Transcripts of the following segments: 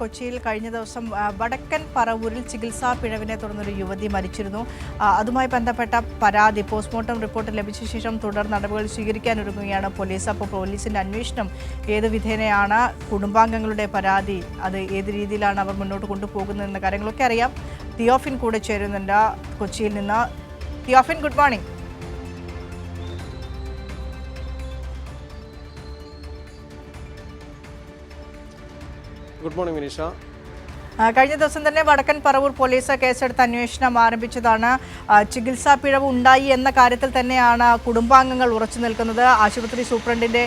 കൊച്ചിയിൽ കഴിഞ്ഞ ദിവസം വടക്കൻ പറവൂരിൽ ചികിത്സാ പിഴവിനെ തുടർന്നൊരു യുവതി മരിച്ചിരുന്നു. അതുമായി ബന്ധപ്പെട്ട പരാതി പോസ്റ്റ്മോർട്ടം റിപ്പോർട്ട് ലഭിച്ച ശേഷം തുടർ നടപടികൾ സ്വീകരിക്കാനൊരുങ്ങുകയാണ് പോലീസ്. അപ്പോൾ പോലീസിന്റെ അന്വേഷണം ഏത് വിധേനയാണ് കുടുംബാംഗങ്ങളുടെ പരാതി അത് ഏത് രീതിയിലാണ് അവർ മുന്നോട്ട് കൊണ്ടുപോകുന്നതെന്ന കാര്യങ്ങളൊക്കെ അറിയാം. തിയോഫിൻ കൂടെ ചേരുന്നുണ്ട് കൊച്ചിയിൽ നിന്ന്. Theophin good morning. Good morning Vineesha. കഴിഞ്ഞ ദിവസം തന്നെ വടക്കൻ പറവൂർ പോലീസ് കേസെടുത്ത് അന്വേഷണം ആരംഭിച്ചതാണ്. ചികിത്സാ പിഴവ് ഉണ്ടായി എന്ന കാര്യത്തിൽ തന്നെയാണ് കുടുംബാംഗങ്ങൾ ഉറച്ചു നിൽക്കുന്നത്. ആശുപത്രി സൂപ്രണ്ടിന്റെ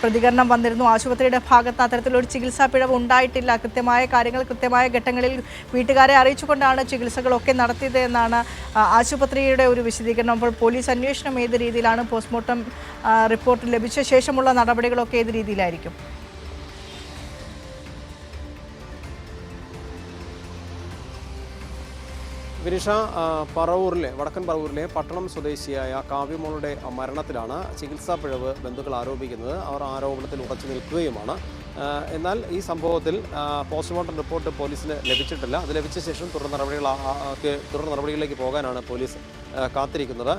പ്രതികരണം വന്നിരുന്നു. ആശുപത്രിയുടെ ഭാഗത്ത് അത്തരത്തിലൊരു ചികിത്സാ പിഴവ് ഉണ്ടായിട്ടില്ല. കൃത്യമായ കാര്യങ്ങൾ കൃത്യമായ ഘട്ടങ്ങളിൽ വീട്ടുകാരെ അറിയിച്ചുകൊണ്ടാണ് ചികിത്സകളൊക്കെ നടത്തിയത് എന്നാണ് ആശുപത്രിയുടെ ഒരു വിശദീകരണം. അപ്പോൾ പോലീസ് അന്വേഷണം ഏത് രീതിയിലാണ് പോസ്റ്റ്മോർട്ടം റിപ്പോർട്ട് ലഭിച്ച ശേഷമുള്ള നടപടികളൊക്കെ ഏത് രീതിയിലായിരിക്കും? വിനീഷ പറവൂരിലെ വടക്കൻ പറവൂരിലെ പട്ടണം സ്വദേശിയായ കാവ്യമോളുടെ മരണത്തിലാണ് ചികിത്സാ പിഴവ് ബന്ധുക്കൾ ആരോപിക്കുന്നത്. അവർ ആരോപണത്തിൽ ഉറച്ചു നിൽക്കുകയുമാണ്. എന്നാൽ ഈ സംഭവത്തിൽ പോസ്റ്റ്മോർട്ടം റിപ്പോർട്ട് പോലീസിന് ലഭിച്ചിട്ടില്ല. അത് ലഭിച്ച ശേഷം തുടർ നടപടികൾ തുടർ നടപടികളിലേക്ക് പോകാനാണ് പോലീസ് കാത്തിരിക്കുന്നത്.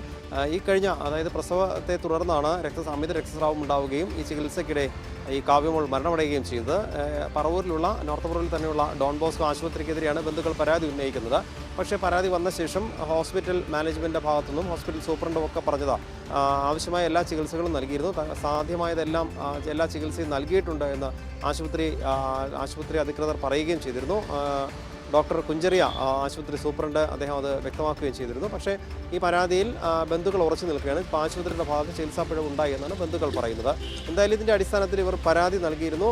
ഈ കഴിഞ്ഞ അതായത് പ്രസവത്തെ തുടർന്നാണ് രക്ത അമിത രക്തസ്രാവം ഉണ്ടാവുകയും ഈ ചികിത്സയ്ക്കിടെ ഈ കാവ്യമോൾ മരണമടയുകയും ചെയ്തത്. പറവൂരിലുള്ള നോർത്ത് പറവൂരിൽ തന്നെയുള്ള ഡോൺ ബോസ്കോ ആശുപത്രിക്കെതിരെയാണ് ബന്ധുക്കൾ പരാതി ഉന്നയിക്കുന്നത്. പക്ഷേ പരാതി വന്ന ശേഷം ഹോസ്പിറ്റൽ മാനേജ്മെന്റിന്റെ ഭാഗത്തുനിന്നും ഹോസ്പിറ്റൽ സൂപ്രണ്ടും ഒക്കെ പറഞ്ഞത് ആവശ്യമായ എല്ലാ ചികിത്സകളും നൽകിയിരുന്നു. സാധ്യമായതെല്ലാം എല്ലാ ചികിത്സയും നൽകിയിട്ടുണ്ട് എന്ന് ആശുപത്രി ആശുപത്രി അധികൃതർ പറയുകയും ചെയ്തിരുന്നു. ഡോക്ടർ കുഞ്ചറിയ ആശുപത്രി സൂപ്രണ്ട് അദ്ദേഹം അത് വ്യക്തമാക്കുകയും ചെയ്തിരുന്നു. പക്ഷേ ഈ പരാതിയിൽ ബന്ധുക്കൾ ഉറച്ചു നിൽക്കുകയാണ്. ഇപ്പോൾ ആശുപത്രിയുടെ ഭാഗത്ത് ചികിത്സാ പിഴവ് ഉണ്ടായി എന്നാണ് ബന്ധുക്കൾ പറയുന്നത്. എന്തായാലും ഇതിന്റെ അടിസ്ഥാനത്തിൽ ഇവർ പരാതി നൽകിയിരുന്നു.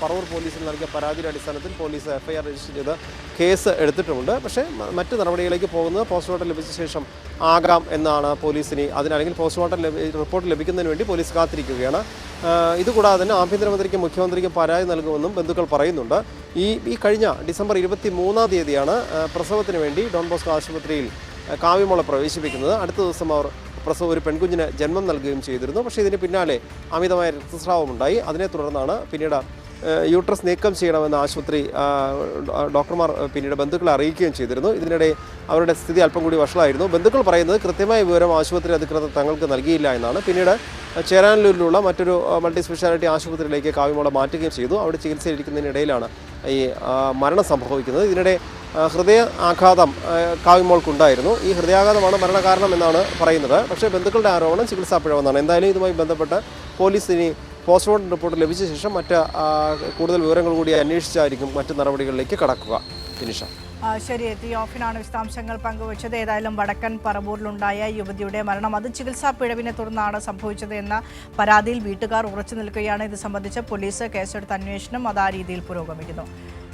പറവൂർ പോലീസിൽ നൽകിയ പരാതിയുടെ അടിസ്ഥാനത്തിൽ പോലീസ് എഫ്ഐആർ രജിസ്റ്റർ ചെയ്ത് കേസ് എടുത്തിട്ടുമുണ്ട്. പക്ഷേ മറ്റ് നടപടികളിലേക്ക് പോകുന്നത് പോസ്റ്റ്മോർട്ടം ലഭിച്ച ശേഷം ആകാം എന്നാണ് പോലീസിന് അതിനല്ലെങ്കിൽ പോസ്റ്റ്മോർട്ടം റിപ്പോർട്ട് ലഭിക്കുന്നതിന് വേണ്ടി പോലീസ് കാത്തിരിക്കുകയാണ്. ഇതുകൂടാതെ തന്നെ ആഭ്യന്തരമന്ത്രിക്കും മുഖ്യമന്ത്രിക്കും പരാതി നൽകുമെന്നും ബന്ധുക്കൾ പറയുന്നുണ്ട്. ഈ ഈ കഴിഞ്ഞ ഡിസംബർ ഇരുപത്തി മൂന്നാം തീയതിയാണ് പ്രസവത്തിന് വേണ്ടി ഡോൺ ബോസ്കോ ആശുപത്രിയിൽ കാവ്യമോളെ പ്രവേശിപ്പിക്കുന്നത്. അടുത്ത ദിവസം അവർ പ്രസവം ഒരു പെൺകുഞ്ഞിന് ജന്മം നൽകുകയും ചെയ്തിരുന്നു. പക്ഷേ ഇതിന് പിന്നാലെ അമിതമായ രക്തസ്രാവമുണ്ടായി അതിനെ തുടർന്നാണ് പിന്നീട് യൂട്രസ് നീക്കം ചെയ്യണമെന്ന് ആശുപത്രി ഡോക്ടർമാർ പിന്നീട് ബന്ധുക്കളെ അറിയിക്കുകയും ചെയ്തിരുന്നു. ഇതിനിടെ അവരുടെ സ്ഥിതി അല്പം കൂടി വഷളായിരുന്നു. ബന്ധുക്കൾ പറയുന്നത് കൃത്യമായ വിവരം ആശുപത്രി അധികൃതർ തങ്ങൾക്ക് നൽകിയില്ല എന്നാണ്. പിന്നീട് ചേരാനല്ലൂരിലുള്ള മറ്റൊരു മൾട്ടി സ്പെഷ്യാലിറ്റി ആശുപത്രിയിലേക്ക് കാവ്യമോളെ മാറ്റുകയും ചെയ്തു. അവിടെ ചികിത്സയിരിക്കുന്നതിനിടയിലാണ് ഈ മരണം സംഭവിക്കുന്നത്. ഇതിനിടെ ഹൃദയ ആഘാതം കാവ്യമോൾക്കുണ്ടായിരുന്നു ഈ ഹൃദയാഘാതമാണ് മരണകാരണം എന്നാണ് പറയുന്നത്. പക്ഷേ ബന്ധുക്കളുടെ ആരോപണം ചികിത്സാ പിഴവെന്നാണ് എന്തായാലും ഇതുമായി ബന്ധപ്പെട്ട് പോലീസ് ഇനി പോസ്റ്റ്മോർട്ടം റിപ്പോർട്ട് ലഭിച്ച ശേഷം മറ്റ് കൂടുതൽ വിവരങ്ങൾ കൂടി അന്വേഷിച്ചായിരിക്കും മറ്റ് നടപടികളിലേക്ക് കടക്കുക. ഫിനിഷ. ആ, എത്തി. ഓഫിനാണ് വിശദാംശങ്ങൾ പങ്കുവച്ചത്. ഏതായാലും വടക്കൻ പറവൂരിലുണ്ടായ യുവതിയുടെ മരണം അത് ചികിത്സാ പിഴവിനെ തുടർന്നാണ് സംഭവിച്ചത് എന്ന പരാതിയിൽ വീട്ടുകാർ ഉറച്ചു നിൽക്കുകയാണ്. ഇത് സംബന്ധിച്ച് പോലീസ് കേസെടുത്ത അന്വേഷണം അത് ആ രീതിയിൽ പുരോഗമിക്കുന്നു.